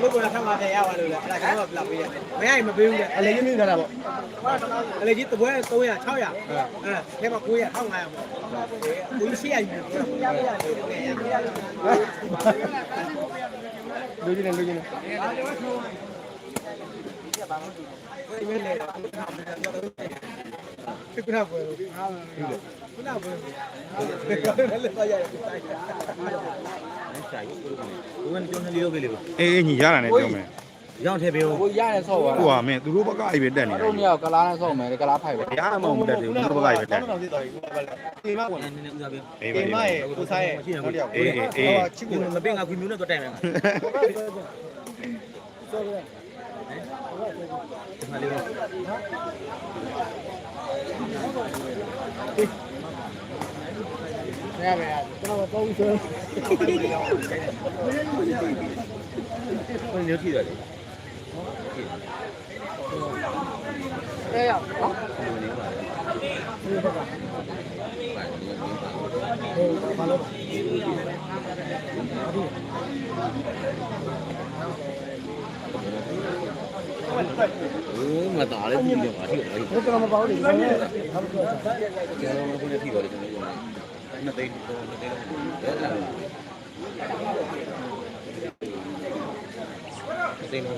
လို့ကထားမှာတယ်ရပါလို့လေအဲ့ဒါကျွန်တော်ကပြပေးတယ်မရရင်မပေးဘူးလေအလေးရင်းနေတာပေါ့အလေကြီးတပွဲ300 600အဲထဲမှာ900 1500ပေါ့ကို ကြီး800ယူတယ်လူကြီးနေလူကြီးနေဒီမဲ့လေခုနကပွဲလို့ဟာခုနကပွဲလည်းတော့ရတယ်တိုဘက်ုန်းကပြောနေလေးပဲလေအေးအေးညီရတာနဲ့ပြောမယ်ရောင်းထည့်ပေးဦးကိုရတယ်ဆော့ပါဟိုကမင်းသူတို့ဘက်ကအိုက်ပဲတက်နေတယ်တို့မြောက်ကလားနဲ့ဆော့မယ်ကလားဖိုက်ပဲရတာမဟုတ်တက်တယ်သူတို့ဘက်ကအိုက်ပဲတက်တော့သိသွားပြီဒီမှာကွာနည်းနည်းဦးစားပေးအေးဒီပါမှာရဲ့ကိုစားရဲ့ဟုတ်တယ်အေးအေးအေးချစ်ကိုမပင်းငါခွေမျိုးနဲ့တော့တိုင်မယ်ငါဒီမှာလေးရမယ်ကျွန်တော်တော့ဆိုဘယ်လိုထိတယ်လဲအဲရောက်နော်ဘူးမသားလေးပြီးတော့ငါထိတယ်ဘုက မပေါ့လေဒီမှာကျွန်တော်ကလည်းထိပါတယ်ကျွန်တော်နှစ်သိန်း တော့နှစ်သိန်းတော့အဲ့ဒါနှစ်သိန်းတော့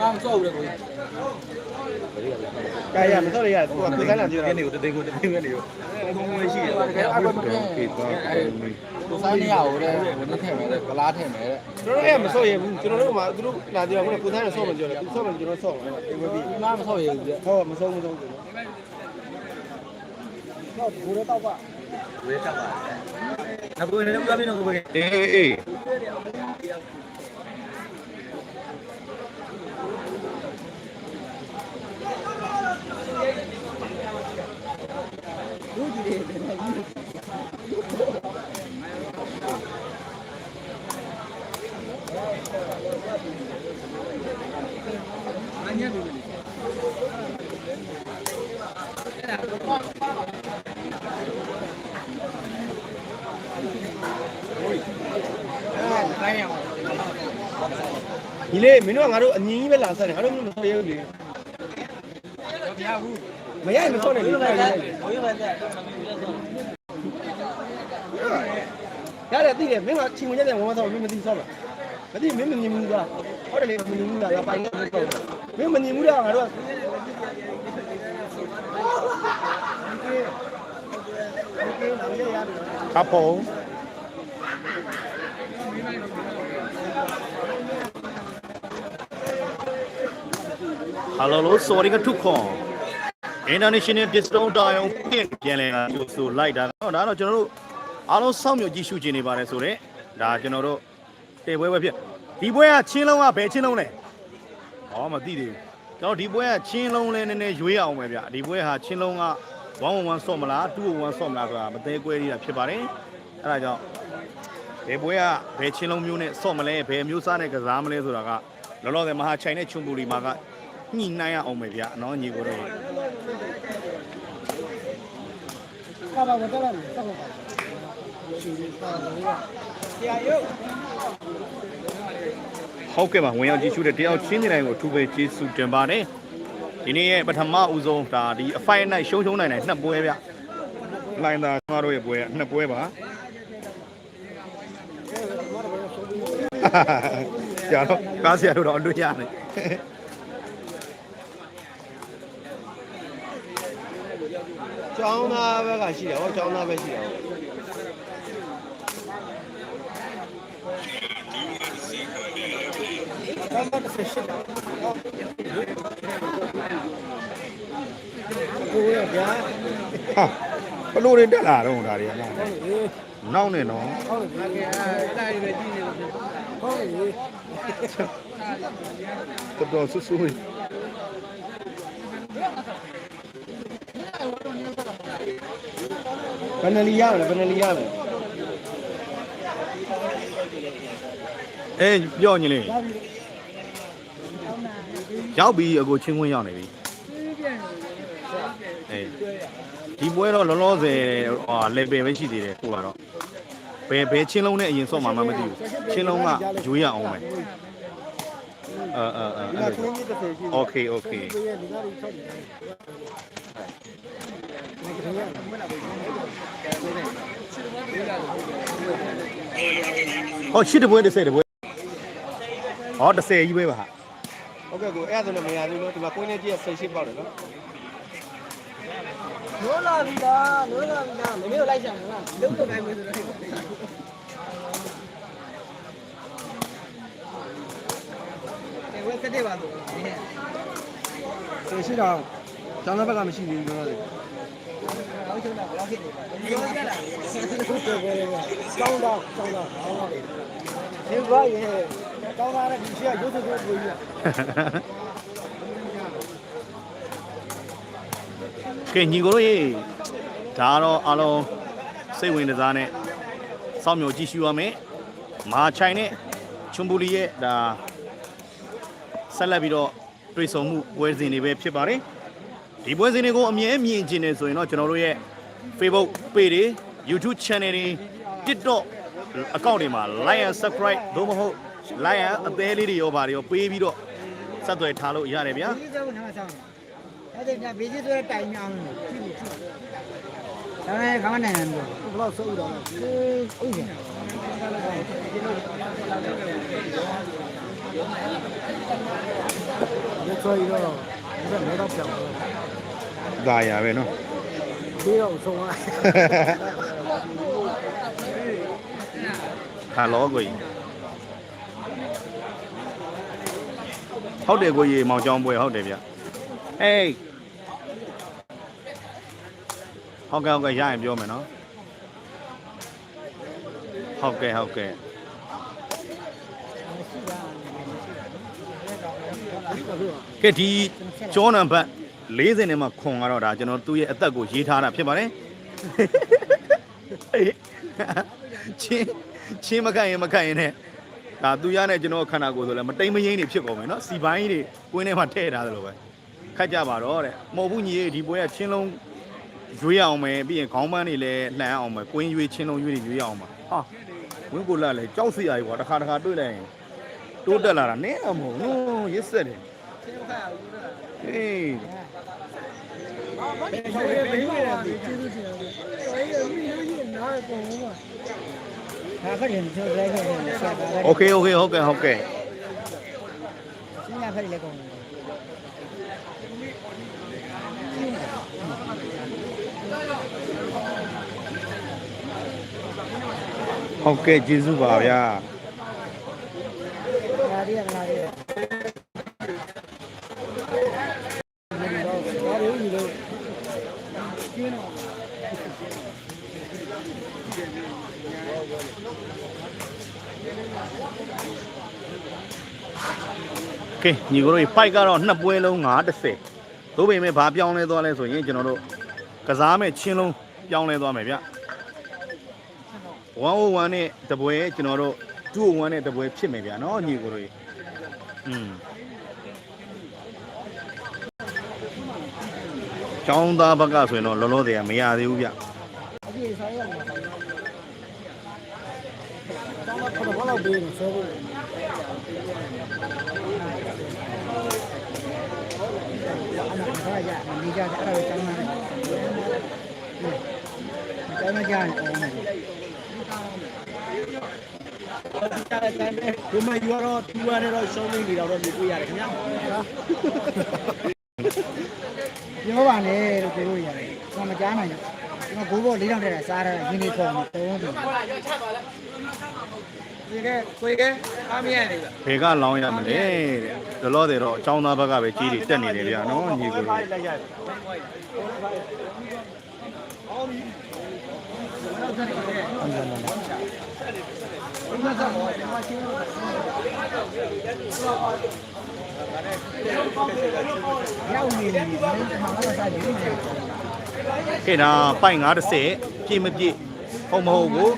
ငါမဆော့ဘူးလေကိုကာရမတော့ရသူက ကိုစားလာကြည့်ဒီတာနေ့ကိုတသိန်းကိုတသိန်းပဲနေရောဘုံဝင်ရှိတယ်တကယ်အဘမပြင်းကိုစားနေရအောင်တဲ့ဝင်ထည့်မယ်တဲ့ကလားထည့်မယ်တဲ့ကျွန်တော်လည်းမဆော့ရဘူးကျွန်တော်တို့ကသူတို့လာကြတော့ကိုစားနဲ့ဆော့မကြော်တယ်သူဆော့မယ်ကျွန်တော်ဆော့မယ်ဒီဝပြီးဒီမှာမဆော့ရဘူးတဲ့ဟုတ်မဆုံးမဆုံးတော့ဘူရတော့ပါဝေးချက်ပါနောက်ကိုလည်းဦးစားပေးတော့ကိုပဲအေးအေးအေးဒီလေ မင်းတို့ကငါတို့အငင်းကြီးပဲလာဆက်တယ်ငါတို့မဆော့ရဘူးလေမရဘူးမရမဆော့နဲ့လေရတယ်သိတယ်မင်းကချင်းဝင်ကြတယ်ဝမ်းဆော့မင်းမသိဆော့မှာ မသိမင်းမမြင်ဘူးလားဟုတ်တယ်လေမမြင်ဘူးလားပိုင်နေတော့မင်းမမြင်ဘူးလားငါတို့က ครับผมฮัลโหลสวัสดีครับทุกคน International Discount တာယုံပြင်ပြန်လဲလာလို့ဆိုလိုက်တာတော့ဒါတော့ကျွန်တော်တို့အားလုံးစောင့်မျှော်ကြည့်ရှုခြင်းနေပါတယ်ဆိုတော့ဒါကျွန်တော်တို့ တင်ပွဲပဲဖြစ်ဒီပွဲကချင်းလုံးကဘယ်ချင်းလုံးလဲဟောမသိသေးဘူးကျွန်တော်ဒီပွဲကချင်းလုံးလဲနည်းနည်းရွေးအောင်ပဲဗျဒီပွဲဟာချင်းလုံးက111ဆော့မလား211ဆော့မလားဆိုတာမသေးကွဲသေးတာဖြစ်ပါတယ်အဲ့ဒါကြောင့်ဘယ်ပွဲကဘယ်ချင်းလုံးမျိုးနဲ့ဆော့မလဲဘယ်မျိုးစားနဲ့ကစားမလဲဆိုတာကလောလောဆယ်မဟာချိုင်နဲ့ချွန်ပူလီမှာကညှိနှိုင်းရအောင်ပဲဗျအနော်ညီကိုတို့ပါပါမတက်လာဘူးတက်လာပါဆရာရုပ် ဟုတ်ကဲ့ပါဝင်ရောက်ကြည့်ရှုတဲ့တယောက်ချင်းနေတိုင်းကိုအထူးပဲကျေးဇူးတင်ပါတယ်ဒီနေ့ရဲ့ပထမဦးဆုံးဒါဒီအဖိုင်နိုင်ရှုံးရှုံးနိုင်နိုင်နှစ်ပွဲဗျလိုင်းသားကျမတို့ရဲ့ပွဲကနှစ်ပွဲပါကြာတော့ကားဆရာတို့တော့အလွတ်ရတယ်ကျောင်းသားဘက်ကရှိတယ်ဟောကျောင်းသားပဲရှိတယ် ကိုရဗျာဟာဘလို့တွေတက်လာတော့ဒါတွေကနောက်နေတော့ဟုတ်ကဲ့အဲ့ဒါတွေပဲကြည့်နေလို့ဟုတ်ကဲ့တော်တော်ဆူဆူကြီးဘယ်နှလီရမလဲဘယ်နှလီရမလဲ အေးပြောညီလေး ရောက်ပြီအကိုချင်းခွင်းရောက်နေပြီအေးဒီပွဲတော့လောလောဆယ်ဟာ level ပဲရှိသေးတယ်ခုကတော့ဘယ်ဘယ်ချင်းလုံးနဲ့အရင်ဆော့မှာမှမသိဘူးချင်းလုံးကရွေးရအောင်ပဲအာအာအာ ဒီမှာခင်းကြီးတစ်ဆယ်ရှိ โอเคโอเค ရဲ့ဒီကားကြီး၆ ဟောရှစ်တပွဲတစ်ဆယ်တပွဲဟောတစ်ဆယ်ကြီးပဲပါဟာဟုတ်ကဲ့ကိုအဲ့ဒါဆိုလည်းမရသေးဘူးနော်ဒီမှာကိုင်းနေကြီးကဆယ်ရှိပေါက်တယ်နော်နိုးလာပြီလားနိုးလာပြီလားမမေကိုလိုက်ဆောင်လားလုံးတော့တိုင်းမဆိုတော့အဲဝက်စတဲ့ပါလို့ဆယ်ရှိတော့ကျောင်းသားဘက်ကမရှိသေးဘူး ကောင်းချုံတာဘယ်လောက်ဖြစ်နေလဲဒီလိုကြတာကောင်းတော့ကောင်းတော့ကောင်းတော့ဒီဘွားရေကောင်းတာကဒီရှိကရုပ်စုပ်ကိုပြည့်ကဲညီကိုတို့ရေဒါကတော့အလုံးစိတ်ဝင်စားနဲ့စောင့်မျှော်ကြည့်ရှုရမယ်မာချိုင်နဲ့ချွန်ပူလီရဲ့ဒါဆက်လက်ပြီးတော့တွေ့ဆုံမှုပွဲစဉ်တွေပဲဖြစ်ပါတယ် ဒီပွဲစဉ်တွေကိုအမြဲမြင်ကျင်နေဆိုရင်တော့ကျွန်တော်တို့ရဲ့ Facebook page တွေ YouTube channel တွေ TikTok အကောင့်တွေမှာ like and subscribe သို့မဟုတ် like အသေးလေးတွေရောပါတွေရောပေးပြီးတော့ဆက်သွယ်ထားလို့ရတယ်ဗျာအဲ့ဒါပြန်ဘေးကြီးဆိုတဲ့တိုင်မြောင်းလို့ကြည့်လို့ကြည့်ဒါနဲ့ခမနိုင်တယ်ဘယ်လောက်ဆုပ်တော့လဲဟုတ်တယ်ရထွက်ရတော့ ဒီကမဲတော့ပြောင်းတော့ဒါရပဲနော်ဒီတော့ဆုံးသွားဟာလောကိုကြီးဟုတ်တယ်ကိုကြီးမောင်ကျောင်းပွဲဟုတ်တယ်ဗျဟေးဟုတ်ကဲ့ဟုတ်ကဲ့ရရင်ပြောမယ်နော်ဟုတ်ကဲ့ဟုတ်ကဲ့ ကဲဒီကျောနံဘတ်40နဲ့မှခွန်ကတော့ဒါကျွန်တော်သူ့ရဲ့အသက်ကိုရေးထားတာဖြစ်ပါတယ်အေးချင်းချင်းမခန့်ရင်မခန့်ရင်နဲ့ဒါသူရနဲ့ကျွန်တော်ခန္ဓာကိုယ်ဆိုလဲမတိမ်မရင်းတွေဖြစ်ကုန်မယ်နော်စီပိုင်းတွေကွင်းထဲမှာထည့်ထားသလိုပဲခတ်ကြပါတော့တဲ့မဟုတ်ဘူးညီရေးဒီပွဲကချင်းလုံးရွေးအောင်မယ်ပြီးရင်ခေါင်းပန်းတွေလည်းလှန်အောင်မယ်ကွင်းရွေးချင်းလုံးရွေးတွေရွေးအောင်ပါဟာဝင်းကိုလာလဲကြောက်စီရည်ကွာတစ်ခါတစ်ခါတွေ့လိုက်ရင် တိုးတက်လာတာနင်းတော့မဟုတ်ဘူးရစ်ဆက်တယ်ဟေးဘယ်လိုလဲဘယ်လိုလဲကျေးဇူးတင်ပါတယ်။အဲ့ဒါမိလို့ရင်နားပုံပါ။ဟာခရင်ကျိုးလိုက်ခဲ့တယ်ဆက်ပါလိုက်။โอเคโอเคဟုတ်ကဲ့ဟုတ်ကဲ့။ရှင်းရဖက်လေကုန်။ဟုတ်ကဲ့ကျေးဇူးပါဗျာ။ သေးရမလားသေးရဘာလို့ဒီလိုကျင်းတော့ကဲညီကိုတို့ပိုက်ကတော့နှစ်ပွဲလုံး930သို့ပေမဲ့ဘာပြောင်းလဲသွားလဲဆိုရင်ကျွန်တော်တို့ကစားမဲ့ချင်းလုံးပြောင်းလဲသွားမယ်ဗျ101နဲ့တပွဲကျွန်တော်တို့ 201နဲ့တပွဲဖြစ်မယ်ဗျာနော်ညီကိုတို့อืมကျောင်းသားဘက်ကဆိုရင်တော့လောလောဆယ်ကမရသေးဘူးဗျအဲ့ဒါကကျန်မှာကျန်မှာကျန်အောင် ဒီမှာယူတော့တူရနဲ့တော့ရှုံးနေတော့မြင်တွေ့ရတယ်ခင်ဗျာပြောပါနဲ့လို့ပြောလို့ရတယ်။ကျွန်တော်မကြားနိုင်ဘူး။ကျွန်တော်ဘိုးဘောလေးတောင်တက်တာစားတာရင်းနေခေါ်နေတုံးတယ်ဒီကကိုယ်ကအားမရနေလားဘယ်ကလောင်းရမလဲတဲ့လောလောဆယ်တော့ကျောင်းသားဘက်ကပဲကြီးတွေတက်နေတယ်ဗျနော်ညီကို တို့လိုက်ရ။ရောက်နေတယ်ဒီမှာတော့စားရင်းနေတယ်ကဲဒါပိုက်90ပြည့်မပြည့်ဟုတ်မဟုတ်ကို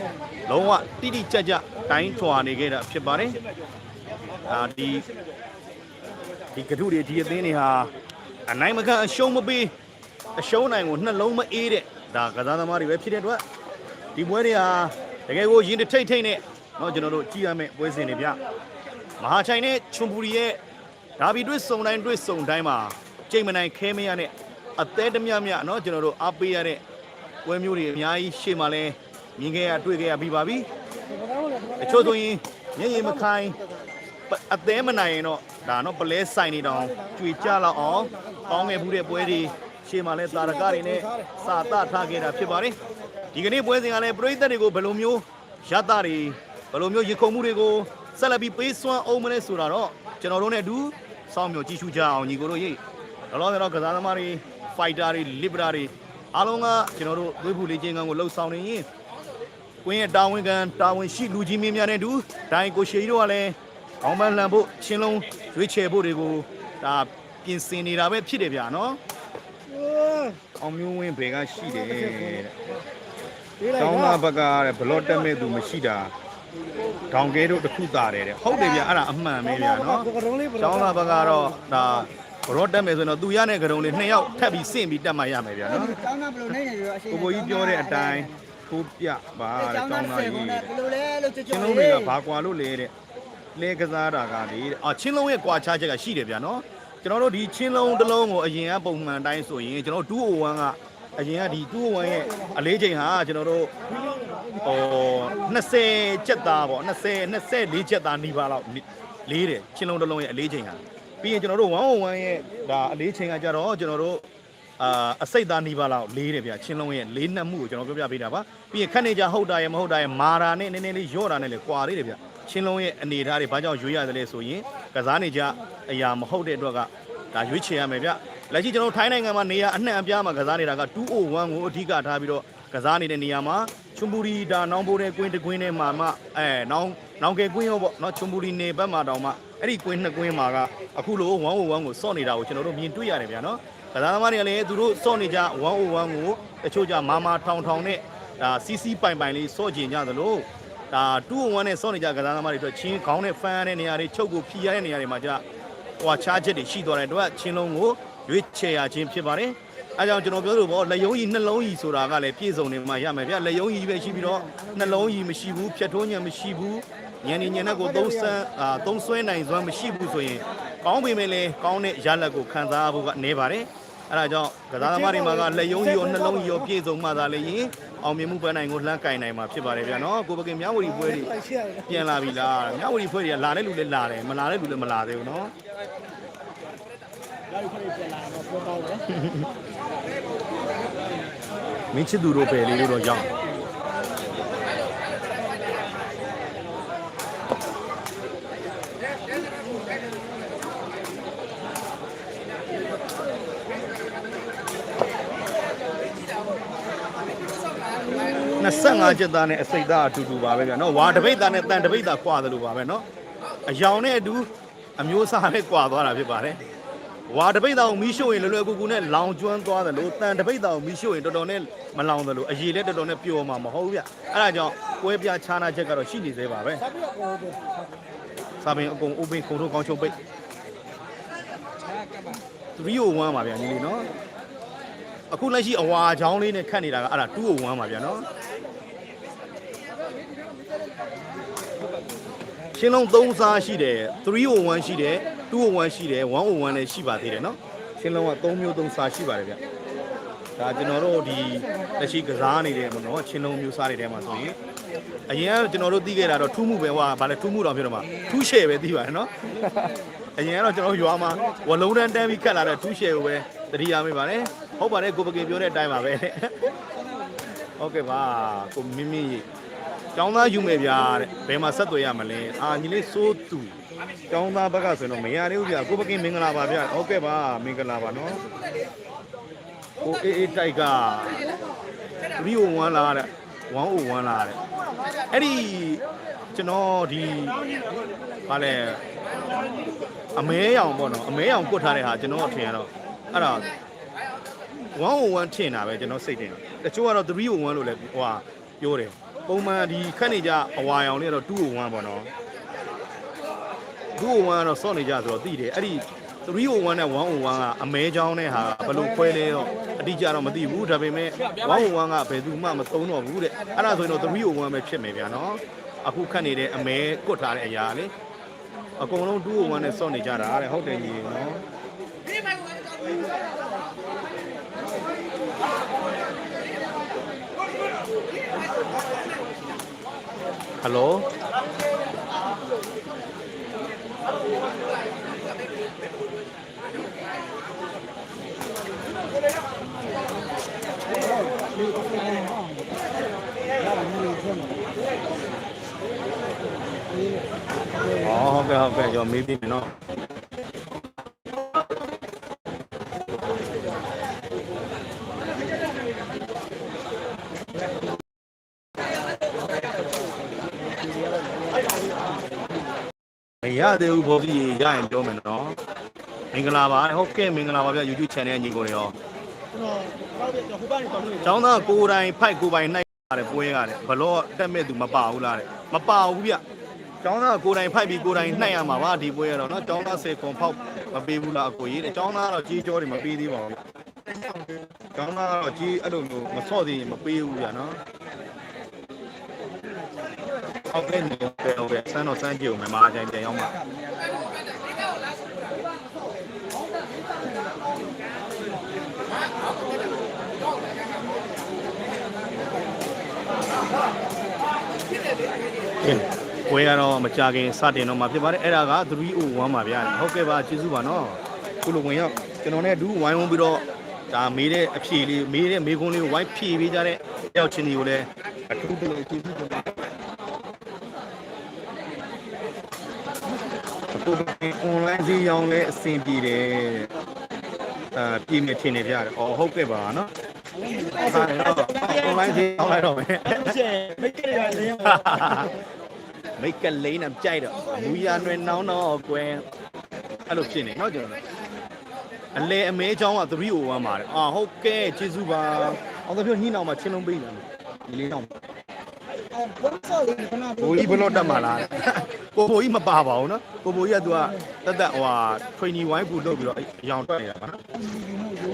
လုံးဝတိတိကျကျတိုင်းထွာနေခဲ့တာဖြစ်ပါတယ်ဒါဒီဒီကထုတွေဒီအသင်းတွေဟာအနိုင်မခံအရှုံးမပေးအရှုံးနိုင်ကိုနှလုံးမအေးတဲ့ဒါကစားသမားတွေပဲဖြစ်တဲ့အတွက်ဒီပွဲတွေဟာတကယ်ကိုရင်တစ်ထိတ်ထိတ်နဲ့ เนาะကျွန်တော်တို့ကြည့်ရမယ့်ပွဲစဉ်တွေဗျမဟာချိုင်နဲ့ချွန်ပူရီရဲ့ဒါဘီတွေ့စုံတိုင်းတွေ့စုံတိုင်းမှာကြိတ်မနိုင်ခဲမရနဲ့အသေးတမျှမျှเนาะကျွန်တော်တို့အားပေးရတဲ့ပွဲမျိုးတွေအများကြီးရှေ့မှာလဲမြင်ခဲ့ရတွေ့ခဲ့ရပြီးပါပြီအချို့ဆိုရင်မျက်ရည်မခိုင်း အသေးမနိုင်ရင်တော့ဒါတော့ပလဲဆိုင်နေတောင်ကြွေကြလောက်အောင်ကောင်းငယ်မှုတဲ့ပွဲတွေရှေ့မှာလဲတာရကတွေနဲ့စာတထားခဲ့တာဖြစ်ပါတယ်ဒီကနေ့ပွဲစဉ်ကလည်းပြည်သက်တွေကိုဘယ်လိုမျိုးရတတွေ ဘယ်လိုမျိုးရင်ခုန်မှုတွေကိုဆက်လက်ပြီးပေးစွမ်းအောင်မလဲဆိုတာတော့ကျွန်တော်တို့နဲ့အတူစောင့်မျှော်ကြည့်ရှုကြအောင်ညီကိုတို့ရေးလောလောဆယ်တော့ကစားသမားတွေဖိုက်တာတွေလစ်ပရာတွေအားလုံးကကျွန်တော်တို့သွေးဖူလေးချင်းကန်းကိုလှုပ်ဆောင်နေရင်ကွင်းရဲ့တာဝန်ခံတာဝန်ရှိလူကြီးမင်းများနဲ့အတူဒိုင်ကိုရှေကြီးတို့ကလည်းခေါင်းပန်းလှန်ဖို့ချင်းလုံးရွေးချယ်ဖို့တွေကိုဒါပြင်ဆင်နေတာပဲဖြစ်တယ်ဗျာနော်အောင်မျိုးဝင်းဘေကရှိတယ်တဲ့တောင်းသားဘက်ကတဲ့ဘလော့တက်မဲ့သူမရှိတာ ဒေါင်ကဲတို့တစ်ခုတာတယ်တဲ့ဟုတ်တယ်ဗျာအဲ့ဒါအမှန်ပဲဗျာနော်တောင်းသားဘက်ကတော့ဒါဘလော့တက်မဲ့ဆိုရင်တော့သူရတဲ့ကရုံလေးနှစ်ယောက်ထပ်ပြီးစင့်ပြီးတက်မှရမယ်ဗျာနော်တောင်းတာဘယ်လိုနေနေရောအရှိကိုကိုကြီးပြောတဲ့အတိုင်းထိုးပြပါတဲ့တောင်းတောတာင်းဆသားယ်ကြီးခုနဲ့ဘယ်လိုလဲလို့ကြွကြွချင်းလုံးတွေကဘာကွာလို့လဲတဲ့လဲကစားတာကလေတဲ့အာချင်းလုံးရဲ့ကွာခြားချက်ကရှိတယ်ဗျာနော်ကျွန်တော်တို့ဒီချင်းလုံးတစ်လုံးကိုအရင်ကပုံမှန်တိုင်းဆိုရင်ကျွန်တော်တို့201က အရင်ကဒီ201ရဲ့အလေးချိန်ဟာကျွန်တော်တို့ဟို20ချက်သားပေါ့20 24ချက်သားနီးပါးလောက်လေးတယ်ချင်းလုံးတစ်လုံးရဲ့အလေးချိန်ဟာပြီးရင်ကျွန်တော်တို့101ရဲ့ဒါအလေးချိန်ကကြတော့ကျွန်တော်တို့အာအစိတ်သားနီးပါးလောက်လေးတယ်ဗျချင်းလုံးရဲ့လေးနှက်မှုကိုကျွန်တော်ပြောပြပေးတာပါပြီးရင်ခက်နေကြဟုတ်တာရဲ့မဟုတ်တာရဲ့မာတာနဲ့နည်းနည်းလေးရော့တာနဲ့လေကွာလေးတယ်ဗျချင်းလုံးရဲ့အနေအထားတွေဘာကြောင့်ရွေးရတယ်လဲဆိုရင်ကစားနေကြအရာမဟုတ်တဲ့အတွက်ကဒါရွေးချယ်ရမယ်ဗျ လက်ရှိကျွန်တော်ထိုင်းနိုင်ငံမှာနေရအနှံ့အပြားမှာကစားနေတာက201ကိုအဓိကထားပြီးတော့ကစားနေတဲ့နေရာမှာချွန်ပူရီဒါနောင်ပိုးတဲ့ကွင်းတစ်ကွင်းထဲမှာမှအဲနောင်နောင်ကဲကွင်းရောပေါ့နော်ချွန်ပူရီနေဘက်မှာတောင်မှအဲ့ဒီကွင်းနှစ်ကွင်းမှာကအခုလို101ကိုစော့နေတာကိုကျွန်တော်တို့မြင်တွေ့ရတယ်ဗျာနော်ကစားသမားတွေကလည်းသူတို့စော့နေကြ101ကိုတချို့ကြမာမာထောင်ထောင်နဲ့ဒါစီစီပိုင်ပိုင်လေးစော့ကျင်ကြသလိုဒါ201နဲ့စော့နေကြကစားသမားတွေအတွက်ချင်းခေါင်းနဲ့ဖန်ရတဲ့နေရာတွေချုပ်ကိုဖြီးရတဲ့နေရာတွေမှာကြဟွာချားချက်တွေရှိသွားတဲ့အတွက်ချင်းလုံးကို ရွေးချယ်ရခြင်းဖြစ်ပါတယ်အဲကြောင့်ကျွန်တော်ပြောလို့ပေါ့လက်ယုံကြီးနှလုံးကြီးဆိုတာကလည်းပြည့်စုံနေမှရမယ်ဗျလက်ယုံကြီးပဲရှိပြီးတော့နှလုံးကြီးမရှိဘူးဖြတ်ထိုးညံမရှိဘူးညံနေညံနဲ့ကိုသုံးဆန်းအာသုံးဆွဲနိုင်စွမ်းမရှိဘူးဆိုရင်ကောင်းပေမဲ့လည်းကောင်းတဲ့ရလဒ်ကိုခံစားဖို့ကနေပါတယ်အဲဒါကြောင့်ကစားသမားတွေမှာကလက်ယုံကြီးရောနှလုံးကြီးရောပြည့်စုံမှသာလေရင်အောင်မြင်မှုပန်းနိုင်ကိုလှမ်းကင်နိုင်မှာဖြစ်ပါတယ်ဗျာနော်ကိုပကင်မြဝတီပွဲတွေပြန်လာပြီလားမြဝတီပွဲတွေကလာတဲ့လူလည်းလာတယ်မလာတဲ့လူလည်းမလာသေးဘူးနော် မင်းချစ်သူတို့ပဲလေးလို့တော့ရောက်25ချက်သားနဲ့အစိတ်သားအတူတူပါပဲဗျာနော်ဝါတပိတ်သားနဲ့တန်တပိတ်သားကွာတယ်လို့ပါပဲနော်အယောင်နဲ့အတူအမျိုးအစားနဲ့ကွာသွားတာဖြစ်ပါတယ် ဝါတပိတ်သားကိုမီးရှို့ရင်လွယ်လွယ်ကူကူနဲ့လောင်ကျွမ်းသွားတယ်လို့တန်တပိတ်သားကိုမီးရှို့ရင်တော်တော်နဲ့မလောင်တယ်လို့အရေလည်းတော်တော်နဲ့ပျော်မှာမဟုတ်ဘူးဗျအဲ့ဒါကြောင့်ပွဲပြခြားနာချက်ကတော့ရှိနေသေးပါပဲစာပင်အကုန် open ခုံထုတ်ကောင်းချုပ်ပိတ်301ပါဗျာညီလေးနော်အခုလက်ရှိအဝါချောင်းလေးနဲ့ခတ်နေတာကအဲ့ဒါ201ပါဗျာနော်ရှင်းလုံး3စားရှိတယ်301ရှိတယ် 201ရှိတယ်101လည်းရှိပါသေးတယ်เนาะရှင်းလုံးက3မျိုး3စားရှိပါတယ်ဗျဒါကျွန်တော်တို့ဒီလက်ရှိကစားနေတဲ့ပေါ့နော်ရှင်းလုံးမျိုးစားတွေထဲမှာဆိုရင်အရင်ကကျွန်တော်တို့သိခဲ့တာတော့ထူးမှုပဲဟွာဗာလဲထူးမှုတော့ဖြစ်တော့မှာထူးရှယ်ပဲသိပါတယ်เนาะအရင်ကတော့ကျွန်တော်ရွာမှာဝလုံးတန်းတန်းပြီးခတ်လာတဲ့ထူးရှယ်ကိုပဲတတိယမိပါတယ်ဟုတ်ပါတယ်ကိုပကေပြောတဲ့အတိုင်းပါပဲဟုတ်ကဲ့ပါကိုမင်းမင်းကြီး ကျောင်းသားယူမယ်ဗျာတဲ့ဘယ်မှာဆက်သွယ်ရမလဲအာညီလေးစိုးသူ ကျောင်းသားဘက်ကဆိုရင်တော့မရသေးဘူးဗျာကိုပကင်းမင်္ဂလာပါဗျာဟုတ်ကဲ့ပါမင်္ဂလာပါနော်ကိုအေးအေးတိုက်က301လာတဲ့101လာတဲ့အဲ့ဒီကျွန်တော်ဒီဗာလဲအမဲရောင်ပေါ့နော်အမဲရောင်ကွတ်ထားတဲ့ဟာကျွန်တော်ထင်ရတော့အဲ့ဒါ101ထင်တာပဲကျွန်တော်စိတ်တင်တချို့ကတော့301လို့လည်းဟိုဟာပြောတယ်ပုံမှန်ဒီခက်နေကြအဝါရောင်လေးကတော့201ပေါ့နော် 201ကတော့စော့နေကြဆိုတော့သိတယ်အဲ့ဒီ301နဲ့101ကအမဲချောင်းနဲ့ဟာဘယ်လိုခွဲလဲတော့အတိအကျတော့မသိဘူးဒါပေမဲ့101ကဘယ်သူမှမသုံးတော့ဘူးတဲ့အဲ့ဒါဆိုရင်တော့301ပဲဖြစ်မယ်ဗျာနော်အခုခတ်နေတဲ့အမဲကွတ်ထားတဲ့အရာလေအကုန်လုံး201နဲ့စော့နေကြတာတဲ့ဟုတ်တယ်ကြီးနော်ဟယ်လို อ๋อဟုတ်ကဲ့ဟုတ်ကဲ့ကျွန် ရသေးဘူးဘောကြီးရရင်ပြောမယ်နော်မင်္ဂလာပါဟုတ်ကဲ့မင်္ဂလာပါဗျ YouTube channel ညီကိုတွေရောကျွန်တော်ဟိုဘက်ကနေတော်လို့ကျောင်းသားကိုယ်တိုင်ဖိုက်ကိုယ်ပိုင်နိုင်ရတယ်ပွဲရတယ်ဘလော့တက်မဲ့သူမပါဘူးလားတဲ့မပါဘူးဗျကျောင်းသားကိုယ်တိုင်ဖိုက်ပြီးကိုယ်တိုင်နှိုက်ရမှာပါဒီပွဲရတော့နော်ကျောင်းသား10ခွန်ဖောက်မပေးဘူးလားအကိုကြီးတဲ့ကျောင်းသားတော့ကြီးကြောတွေမပေးသေးပါဘူးကျောင်းသားတော့ကြီးအဲ့လိုမျိုးမဆော့သေးရင်မပေးဘူးဗျနော် ဟုတ်ကဲ့နော်ဟုတ်ကဲ့ဆန်းတော့စမ်းကြည့်ဦးမယ်မအားကြိုင်ပြန်ရောက်မှာကဲပွဲရတော့မကြခင်စတင်တော့မှာဖြစ်ပါတယ်အဲ့ဒါက301ပါဗျာဟုတ်ကဲ့ပါကျေးဇူးပါနော်ခုလိုဝင်ရောက်ကျွန်တော်နဲ့အတူဝိုင်းဝန်းပြီးတော့ဒါမေးတဲ့အဖြေလေးမေးတဲ့မေးခွန်းလေးကိုဝိုင်းဖြေပေးကြတဲ့တယောက်ချင်းတွေကိုလည်းအထူးတလို့ကျေးဇူးတင် ကိုယ် online ဈေးရောင်းလဲအဆင်ပြေတယ်အာပြည်မြင်ထင်နေပြတယ်အော်ဟုတ်ကဲ့ပါနော်ဟာတော့ online ဈေးရောင်းလိုက်တော့မယ်မိတ်ကလေးကလည်းရောမိတ်ကလေးနဲ့ကြိုက်တော့မူရနွယ်နောင်းတော့ကွယ်အဲ့လိုဖြစ်နေနော်ကျွန်တော်အလဲအမဲအကြောင်းက301ပါတယ်အာဟုတ်ကဲ့ကျေးဇူးပါအောင်သဖြင့်နှီးနောက်မှာချင်းလုံးပေးတယ်ဒီလေးနောက်ဘူးကြီးဘလို့တက်မှာလား ကိုပိုကြီးမပါပါဘူးနော်ကိုပိုကြီးကသူကတက်တက်ဟိုဟာ21ကူလုပ်ပြီးတော့အရောင်တွက်နေတာပါနော်